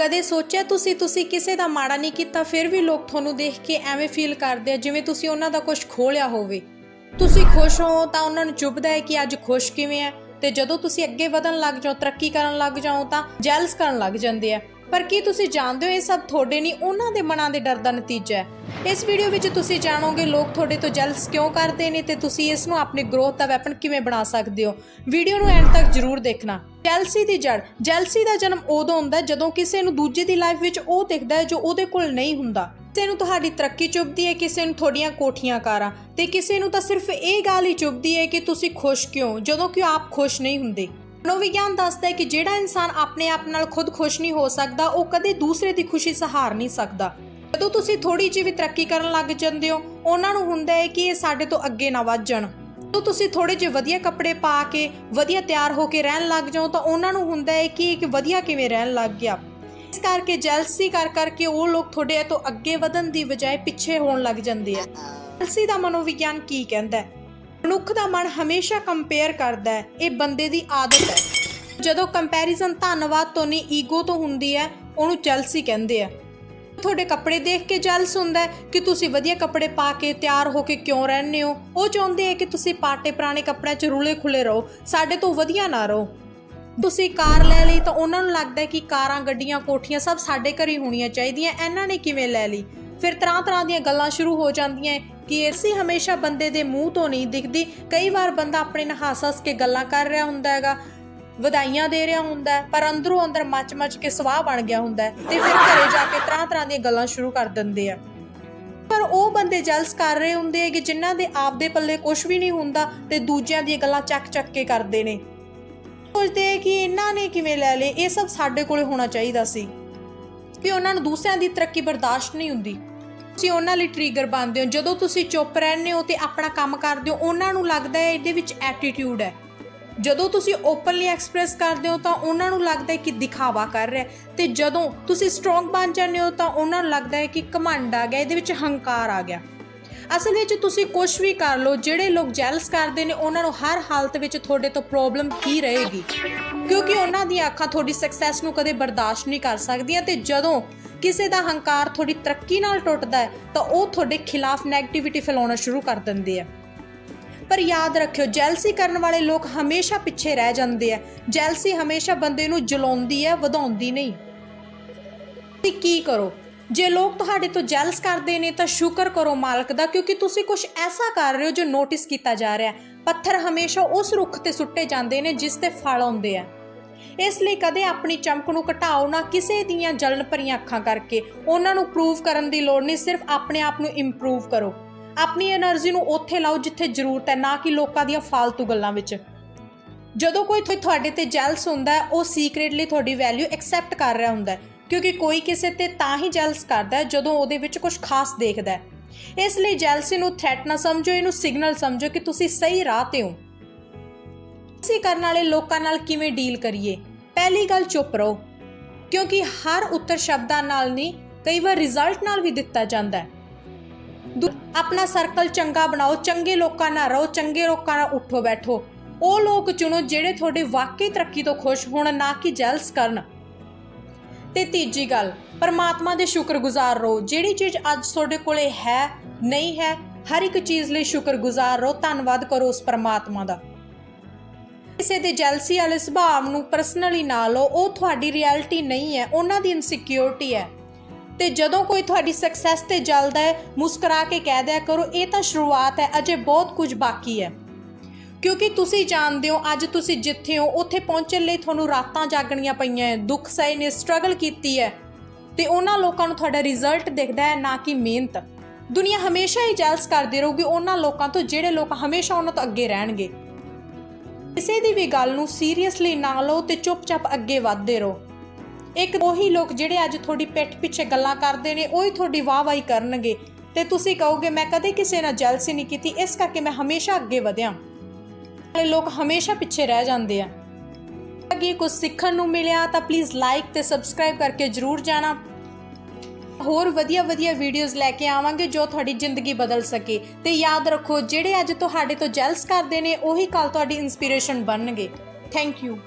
ਕਦੇ ਸੋਚਿਆ ਤੁਸੀਂ ਤੁਸੀਂ ਕਿਸੇ ਦਾ ਮਾੜਾ ਨਹੀਂ ਕੀਤਾ, ਫਿਰ ਵੀ ਲੋਕ ਤੁਹਾਨੂੰ ਦੇਖ ਕੇ ਐਵੇਂ ਫੀਲ ਕਰਦੇ ਆ, ਜਿਵੇਂ ਤੁਸੀਂ ਉਹਨਾਂ ਦਾ ਕੁਝ ਖੋਹ ਲਿਆ ਹੋਵੇ। ਤੁਸੀਂ ਖੁਸ਼ ਹੋ ਤਾਂ ਉਹਨਾਂ ਨੂੰ ਚੁੱਭਦਾ ਹੈ ਕਿ ਅੱਜ ਖੁਸ਼ ਕਿਵੇਂ ਹੈ ਤੇ ਜਦੋਂ ਤੁਸੀਂ ਅੱਗੇ ਵਧਣ ਲੱਗ ਜਾਓ, ਤਰੱਕੀ ਕਰਨ ਲੱਗ ਜਾਓ ਤਾਂ ਜੈਲਸ ਕਰਨ ਲੱਗ ਜਾਂਦੇ ਆ। ਪਰ ਕੀ ਤੁਸੀਂ ਜਾਣਦੇ ਹੋ ਇਹ ਸਭ ਤੁਹਾਡੇ ਨਹੀਂ, ਉਹਨਾਂ ਦੇ ਮਨਾਂ ਦੇ ਡਰ ਦਾ ਨਤੀਜਾ ਹੈ। ਇਸ ਵੀਡੀਓ ਵਿੱਚ ਤੁਸੀਂ ਜਾਣੋਗੇ ਲੋਕ ਤੁਹਾਡੇ ਤੋਂ ਜੈਲਸ ਕਿਉਂ ਕਰਦੇ ਨੇ ਤੇ ਤੁਸੀਂ ਇਸ ਨੂੰ ਆਪਣੀ ਗਰੋਥ ਦਾ ਵੈਪਨ ਕਿਵੇਂ ਬਣਾ ਸਕਦੇ ਹੋ। ਵੀਡੀਓ ਨੂੰ ਐਂਡ ਤੱਕ ਜ਼ਰੂਰ ਦੇਖਣਾ। ਜੈਲਸੀ ਦੀ ਜੜ ਜੈਲਸੀ ਦਾ ਜਨਮ ਉਦੋਂ ਹੁੰਦਾ ਜਦੋਂ ਕਿਸੇ ਨੂੰ ਦੂਜੇ ਦੀ ਲਾਈਫ ਵਿੱਚ ਉਹ ਦਿਖਦਾ ਹੈ ਜੋ ਉਹਦੇ ਕੋਲ ਨਹੀਂ ਹੁੰਦਾ। ਕਿਸੇ ਨੂੰ ਤੁਹਾਡੀ ਤਰੱਕੀ ਚੁੱਭਦੀ ਹੈ, ਕਿਸੇ ਨੂੰ ਤੁਹਾਡੀਆਂ ਕੋਠੀਆਂ ਕਾਰਾਂ ਤੇ ਕਿਸੇ ਨੂੰ ਤਾਂ ਸਿਰਫ ਇਹ ਗੱਲ ਹੀ ਚੁੱਭਦੀ ਹੈ ਕਿ ਤੁਸੀਂ ਖੁਸ਼ ਕਿਉਂ, ਜਦੋਂ ਕਿ ਆਪ ਖੁਸ਼ ਨਹੀਂ ਹੁੰਦੇ। ਮਨੋਵਿਗਿਆਨ ਦੱਸਦਾ ਹੈ ਕਿ ਜਿਹੜਾ ਇਨਸਾਨ ਆਪਣੇ ਆਪ ਨਾਲ ਖੁਦ ਖੁਸ਼ ਨਹੀਂ ਹੋ ਸਕਦਾ, ਉਹ ਕਦੇ ਦੂਸਰੇ ਦੀ ਖੁਸ਼ੀ ਸਹਾਰ ਨਹੀਂ ਸਕਦਾ। ਜਦੋਂ ਤੁਸੀਂ ਥੋੜੀ ਜਿਹੀ ਵੀ ਤਰੱਕੀ ਕਰਨ ਲੱਗ ਜਾਂਦੇ ਹੋ, ਉਹਨਾਂ ਨੂੰ ਹੁੰਦਾ ਹੈ ਕਿ ਇਹ ਸਾਡੇ ਤੋਂ ਅੱਗੇ ਨਾ ਵੱਧ ਜਾਣ ਜਦੋਂ ਤੁਸੀਂ ਥੋੜੇ ਜਿਹੇ ਵਧੀਆ ਕੱਪੜੇ ਪਾ ਕੇ, ਵਧੀਆ ਤਿਆਰ ਹੋ ਕੇ ਰਹਿਣ ਲੱਗ ਜਾਓ, ਤਾਂ ਉਹਨਾਂ ਨੂੰ ਹੁੰਦਾ ਹੈ ਕਿ ਇੱਕ ਵਧੀਆ ਕਿਵੇਂ ਰਹਿਣ ਲੱਗ ਗਿਆ। ਇਸ ਕਰਕੇ ਜੈਲਸੀ ਕਰ ਕਰਕੇ ਉਹ ਲੋਕ ਤੁਹਾਡੇ ਤੋਂ ਅੱਗੇ ਵਧਣ ਦੀ ਬਜਾਏ ਪਿੱਛੇ ਹੋਣ ਲੱਗ ਜਾਂਦੇ ਆ। ਜੈਲਸੀ ਦਾ ਮਨੋਵਿਗਿਆਨ ਕੀ ਕਹਿੰਦਾ ਹੈ? ਮਨੁੱਖ ਦਾ ਮਨ ਹਮੇਸ਼ਾ ਕੰਪੇਅਰ ਕਰਦਾ ਹੈ, ਇਹ ਬੰਦੇ ਦੀ ਆਦਤ ਹੈ। ਜਦੋਂ ਕੰਪੈਰੀਜ਼ਨ ਧੰਨਵਾਦ ਤੋਂ ਨਹੀਂ ਈਗੋ ਤੋਂ ਹੁੰਦੀ ਹੈ, ਉਹਨੂੰ ਜੈਲਸੀ ਕਹਿੰਦੇ ਆ। ਤੁਹਾਡੇ ਕੱਪੜੇ ਦੇਖ ਕੇ ਜੈਲਸ ਹੁੰਦਾ ਹੈ ਕਿ ਤੁਸੀਂ ਵਧੀਆ ਕੱਪੜੇ ਪਾ ਕੇ ਤਿਆਰ ਹੋ ਕੇ ਕਿਉਂ ਰਹਿੰਦੇ ਹੋ? ਉਹ ਚਾਹੁੰਦੇ ਆ ਕਿ ਤੁਸੀਂ ਪਾਟੇ ਪੁਰਾਣੇ ਕੱਪੜਿਆਂ 'ਚ ਰੁਲੇ ਖੁੱਲੇ ਰਹੋ, ਸਾਡੇ ਤੋਂ ਵਧੀਆ ਨਾ ਰਹੋ। ਤੁਸੀਂ ਕਾਰ ਲੈ ਲਈ ਤਾਂ ਉਹਨਾਂ ਨੂੰ ਲੱਗਦਾ ਹੈ ਕਿ ਕਾਰਾਂ, ਗੱਡੀਆਂ, ਕੋਠੀਆਂ ਸਭ ਸਾਡੇ ਘਰ ਹੀ ਹੋਣੀਆਂ ਚਾਹੀਦੀਆਂ, ਇਹਨਾਂ ਨੇ ਕਿਵੇਂ ਲੈ ਲਈ? ਫਿਰ ਤਰ੍ਹਾਂ ਤਰ੍ਹਾਂ ਦੀਆਂ ਗੱਲਾਂ ਸ਼ੁਰੂ ਹੋ ਜਾਂਦੀਆਂ ਕਿ ਏਸੀ ਹਮੇਸ਼ਾ ਬੰਦੇ ਦੇ ਮੂੰਹ ਤੋਂ ਨਹੀਂ ਦਿਖਦੀ। ਕਈ ਵਾਰ ਬੰਦਾ ਆਪਣੇ ਨਾਲ ਹੱਸ-ਹੱਸ ਕੇ ਗੱਲਾਂ ਕਰ ਰਿਹਾ ਹੁੰਦਾ ਹੈਗਾ। ਵਧਾਈਆਂ ਦੇ ਰਿਹਾ ਹੁੰਦਾ ਪਰ ਅੰਦਰੋਂ ਅੰਦਰ ਮੱਚ-ਮੱਚ ਕੇ ਸਵਾਹ ਬਣ ਗਿਆ ਹੁੰਦਾ ਹੈ ਤੇ ਫਿਰ ਘਰੇ ਜਾ ਕੇ ਤਰ੍ਹਾਂ ਤਰ੍ਹਾਂ ਦੀਆਂ ਗੱਲਾਂ ਸ਼ੁਰੂ ਕਰ ਦਿੰਦੇ ਆ। ਪਰ ਉਹ ਬੰਦੇ ਜਲਸ ਕਰ ਰਹੇ ਹੁੰਦੇ ਆ ਕਿ ਜਿਨ੍ਹਾਂ ਦੇ ਆਪਦੇ ਪੱਲੇ ਕੁਝ ਵੀ ਨਹੀਂ ਹੁੰਦਾ ਤੇ ਦੂਜਿਆਂ ਦੀਆਂ ਗੱਲਾਂ ਚੱਕ-ਚੱਕ ਕੇ ਕਰਦੇ ਨੇ। ਸੋਚਦੇ ਆ ਕਿ ਇਹਨਾਂ ਨੇ ਕਿਵੇਂ ਲੈ ਲਏ, ਇਹ ਸਭ ਸਾਡੇ ਕੋਲੇ ਹੋਣਾ ਚਾਹੀਦਾ ਸੀ। ਕਿ ਉਹਨਾਂ ਨੂੰ ਦੂਸਰਿਆਂ ਦੀ ਤਰੱਕੀ ਬਰਦਾਸ਼ਤ ਨਹੀਂ ਹੁੰਦੀ। ਤੁਸੀਂ ਉਹਨਾਂ ਲਈ ਟ੍ਰਿਗਰ ਬਣਦੇ ਹੋ, ਜਦੋਂ ਤੁਸੀਂ ਚੁੱਪ ਰਹਿੰਦੇ ਹੋ ਤੇ ਆਪਣਾ ਕੰਮ ਕਰਦੇ ਹੋ, ਉਹਨਾਂ ਨੂੰ ਲੱਗਦਾ ਹੈ ਇਹਦੇ ਵਿੱਚ ਐਟੀਟਿਊਡ ਹੈ। ਜਦੋਂ ਤੁਸੀਂ ਓਪਨਲੀ ਐਕਸਪ੍ਰੈਸ ਕਰਦੇ ਹੋ ਤਾਂ ਉਹਨਾਂ ਨੂੰ ਲੱਗਦਾ ਹੈ ਕਿ ਦਿਖਾਵਾ ਕਰ ਰਿਹਾ ਹੈ। ਤੇ ਜਦੋਂ ਤੁਸੀਂ ਸਟਰੋਂਗ ਬਣ ਜਾਂਦੇ ਹੋ ਤਾਂ ਉਹਨਾਂ ਨੂੰ ਲੱਗਦਾ ਹੈ ਕਿ ਘਮੰਡ ਆ ਗਿਆ, ਇਹਦੇ ਵਿੱਚ ਹੰਕਾਰ ਆ ਗਿਆ। ਅਸਲ ਵਿੱਚ ਤੁਸੀਂ ਕੁਝ ਵੀ ਕਰ ਲਓ, ਜਿਹੜੇ ਲੋਕ ਜੈਲਸ ਕਰਦੇ ਨੇ, ਉਹਨਾਂ ਨੂੰ ਹਰ ਹਾਲਤ ਵਿੱਚ ਤੁਹਾਡੇ ਤੋਂ ਪ੍ਰੋਬਲਮ ਹੀ ਰਹੇਗੀ। ਕਿਉਂਕਿ ਉਹਨਾਂ ਦੀਆਂ ਅੱਖਾਂ ਤੁਹਾਡੀ ਸਕਸੈਸ ਨੂੰ ਕਦੇ ਬਰਦਾਸ਼ਤ ਨਹੀਂ ਕਰ ਸਕਦੀਆਂ ਤੇ ਜਦੋਂ ਕਿਸੇ ਦਾ ਹੰਕਾਰ ਤੁਹਾਡੀ ਤਰੱਕੀ ਨਾਲ ਟੁੱਟਦਾ ਹੈ, ਤਾਂ ਉਹ ਤੁਹਾਡੇ ਖਿਲਾਫ 네ਗੇਟਿਵਿਟੀ ਫੈਲਾਉਣਾ ਸ਼ੁਰੂ ਕਰ ਦਿੰਦੇ ਆ। ਪਰ ਯਾਦ ਰੱਖਿਓ ਜੈਲਸੀ ਕਰਨ ਵਾਲੇ ਲੋਕ ਹਮੇਸ਼ਾ ਪਿੱਛੇ ਰਹਿ ਜਾਂਦੇ ਆ। ਜੈਲਸੀ ਹਮੇਸ਼ਾ ਬੰਦੇ ਨੂੰ ਜਲਾਉਂਦੀ ਹੈ ਵਧਾਉਂਦੀ ਨਹੀਂ। ਤੁਸੀਂ ਕੀ ਕਰੋ? ਜੇ ਲੋਕ ਤੁਹਾਡੇ ਤੋਂ ਜੈਲਸ ਕਰਦੇ ਨੇ, ਤਾਂ ਸ਼ੁਕਰ ਕਰੋ ਮਾਲਕ ਦਾ, ਕਿਉਂਕਿ ਤੁਸੀਂ ਕੁਝ ਐਸਾ ਕਰ ਰਹੇ ਹੋ ਜੋ ਨੋਟਿਸ ਕੀਤਾ ਜਾ ਰਿਹਾ ਹੈ। ਪੱਥਰ ਹਮੇਸ਼ਾ ਉਸ ਰੁੱਖ ਤੇ ਸੁੱਟੇ ਜਾਂਦੇ ਨੇ, ਜਿਸ ਤੇ ਫਲ ਆਉਂਦੇ ਆ। ਇਸ ਲਈ ਕਦੇ ਆਪਣੀ ਚਮਕ ਨੂੰ ਘਟਾਓ ਨਾ, ਕਿਸੇ ਦੀਆਂ ਜਲਨ ਭਰੀਆਂ ਅੱਖਾਂ ਕਰਕੇ। ਉਹਨਾਂ ਨੂੰ ਪ੍ਰੂਵ ਕਰਨ ਦੀ ਲੋੜ ਨਹੀਂ, ਸਿਰਫ ਆਪਣੇ ਆਪ ਨੂੰ ਇੰਪਰੂਵ ਕਰੋ। ਆਪਣੀ એનર્ਜੀ ਨੂੰ ਉੱਥੇ ਲਾਓ ਜਿੱਥੇ ਜ਼ਰੂਰਤ ਹੈ, ਨਾ ਕਿ ਲੋਕਾਂ ਦੀਆਂ ਫਾਲਤੂ ਗੱਲਾਂ ਵਿੱਚ। ਜਦੋਂ ਕੋਈ ਤੁਹਾਡੇ ਤੇ ਜੈਲਸ ਹੁੰਦਾ ਹੈ, ਉਹ ਸੀਕ੍ਰੀਟਲੀ ਤੁਹਾਡੀ ਵੈਲਿਊ ਐਕਸੈਪਟ ਕਰ ਰਿਹਾ ਹੁੰਦਾ ਹੈ, ਕਿਉਂਕਿ ਕੋਈ ਕਿਸੇ ਤੇ ਤਾਂ ਹੀ ਜੈਲਸ ਕਰਦਾ ਹੈ, ਜਦੋਂ ਉਹਦੇ ਵਿੱਚ ਕੁਝ ਖਾਸ ਦੇਖਦਾ ਹੈ। ਇਸ ਲਈ ਜੈਲਸੀ ਨੂੰ ਥ੍ਰੈਟ ਨਾ ਸਮਝੋ, ਇਹਨੂੰ ਸਿਗਨਲ ਸਮਝੋ ਕਿ ਤੁਸੀਂ ਸਹੀ ਰਾਹ ਤੇ ਹੋ। ਸੀ ਕਰਨ ਵਾਲੇ ਲੋਕਾਂ ਨਾਲ ਕਿਵੇਂ ਡੀਲ ਕਰੀਏ? ਪਹਿਲੀ ਗੱਲ ਚੁੱਪ ਰਹੋ, ਕਿਉਂਕਿ ਹਰ ਉੱਤਰ ਸ਼ਬਦਾਂ ਨਾਲ ਨਹੀਂ, ਕਈ ਵਾਰ ਰਿਜ਼ਲਟ ਨਾਲ ਵੀ ਦਿੱਤਾ ਜਾਂਦਾ ਹੈ। ਆਪਣਾ ਸਰਕਲ ਚੰਗਾ ਬਣਾਓ, ਚੰਗੇ ਲੋਕਾਂ ਨਾਲ ਰਹੋ, ਚੰਗੇ ਲੋਕਾਂ ਨਾਲ ਉੱਠੋ, ਬੈਠੋ। ਉਹ ਲੋਕ ਚੁਣੋ ਜਿਹੜੇ ਤੁਹਾਡੇ ਵਾਕਈ ਤਰੱਕੀ ਤੋਂ ਖੁਸ਼ ਹੋਣ, ਨਾ ਕਿ ਜੈਲਸ ਕਰਨ। ਤੇ ਤੀਜੀ ਗੱਲ, ਪਰਮਾਤਮਾ ਦੇ ਸ਼ੁਕਰਗੁਜ਼ਾਰ ਰਹੋ। ਜਿਹੜੀ ਚੀਜ਼ ਅੱਜ ਤੁਹਾਡੇ ਕੋਲੇ ਹੈ, ਨਹੀਂ ਹੈ, ਹਰ ਇੱਕ ਚੀਜ਼ ਲਈ ਸ਼ੁਕਰਗੁਜ਼ਾਰ ਰਹੋ, ਧੰਨਵਾਦ ਕਰੋ ਉਸ ਪਰਮਾਤਮਾ ਦਾ। ਕਿਸੇ ਦੇ ਜੈਲਸੀ ਵਾਲੇ ਸੁਭਾਅ ਨੂੰ ਪਰਸਨਲੀ ਨਾ ਲਓ, ਉਹ ਤੁਹਾਡੀ ਰਿਐਲਿਟੀ ਨਹੀਂ ਹੈ, ਉਹਨਾਂ ਦੀ ਇਨਸਿਕਿਉਰਿਟੀ ਹੈ। ਤੇ ਜਦੋਂ ਕੋਈ ਤੁਹਾਡੀ ਸਕਸੈਸ ਤੇ ਜਲਦਾ ਹੈ, ਮੁਸਕਰਾ ਕੇ ਕਹਿ ਦਿਆ ਕਰੋ, ਇਹ ਤਾਂ ਸ਼ੁਰੂਆਤ ਹੈ, ਅਜੇ ਬਹੁਤ ਕੁਝ ਬਾਕੀ ਹੈ। ਕਿਉਂਕਿ ਤੁਸੀਂ ਜਾਣਦੇ ਹੋ, ਅੱਜ ਤੁਸੀਂ ਜਿੱਥੇ ਹੋ, ਉੱਥੇ ਪਹੁੰਚਣ ਲਈ ਤੁਹਾਨੂੰ ਰਾਤਾਂ ਜਾਗਣੀਆਂ ਪਈਆਂ ਹੈ, ਦੁੱਖ ਸਹੇ ਨੇ ਸਟਰਗਲ ਕੀਤੀ ਹੈ। ਤੇ ਉਹਨਾਂ ਲੋਕਾਂ ਨੂੰ ਤੁਹਾਡਾ ਰਿਜ਼ਲਟ ਦਿਖਦਾ ਹੈ, ਨਾ ਕਿ ਮਿਹਨਤ। ਦੁਨੀਆ ਹਮੇਸ਼ਾ ਹੀ ਜੈਲਸ ਕਰਦੀ ਰਹੂਗੀ, ਉਹਨਾਂ ਲੋਕਾਂ ਤੋਂ ਜਿਹੜੇ ਲੋਕ ਹਮੇਸ਼ਾ ਉਹਨਾਂ ਤੋਂ ਅੱਗੇ ਰਹਿਣਗੇ। ਕਿਸੇ ਦੀ ਵੀ ਗੱਲ ਨੂੰ ਸੀਰੀਅਸਲੀ ਨਾ ਲਓ ਤੇ ਚੁੱਪਚਾਪ ਅੱਗੇ ਵਧਦੇ ਰਹੋ। ਇੱਕ ਉਹੀ ਲੋਕ ਜਿਹੜੇ ਅੱਜ ਤੁਹਾਡੀ ਪਿੱਠ ਪਿੱਛੇ ਗੱਲਾਂ ਕਰਦੇ ਨੇ, ਉਹੀ ਤੁਹਾਡੀ ਵਾਹਵਾਹੀ ਕਰਨਗੇ। ਤੇ ਤੁਸੀਂ ਕਹੋਗੇ, ਮੈਂ ਕਦੇ ਕਿਸੇ ਨਾਲ ਜੈਲਸੀ ਨਹੀਂ ਕੀਤੀ, ਇਸ ਕਰਕੇ ਮੈਂ ਹਮੇਸ਼ਾ ਅੱਗੇ ਵਧਿਆ। ਵਾਲੇ ਲੋਕ ਹਮੇਸ਼ਾ ਪਿੱਛੇ ਰਹਿ ਜਾਂਦੇ ਆ। ਅੱਗੇ ਕੁਝ ਸਿੱਖਣ ਨੂੰ ਮਿਲਿਆ, ਤਾਂ ਪਲੀਜ਼ ਲਾਈਕ ਤੇ ਸਬਸਕ੍ਰਾਈਬ ਕਰਕੇ ਜਰੂਰ ਜਾਣਾ। ਹੋਰ ਵਧੀਆ ਵਧੀਆ ਵੀਡੀਓਜ਼ ਲੈ ਕੇ ਆਵਾਂਗੇ ਜੋ ਤੁਹਾਡੀ ਜ਼ਿੰਦਗੀ ਬਦਲ ਸਕੇ। ਤੇ ਯਾਦ ਰੱਖੋ, ਜਿਹੜੇ ਅੱਜ ਤੁਹਾਡੇ ਤੋਂ ਜੈਲਸ ਕਰਦੇ ਨੇ, ਉਹੀ ਕੱਲ ਤੁਹਾਡੀ ਇਨਸਪੀਰੇਸ਼ਨ ਬਣਨਗੇ। Thank you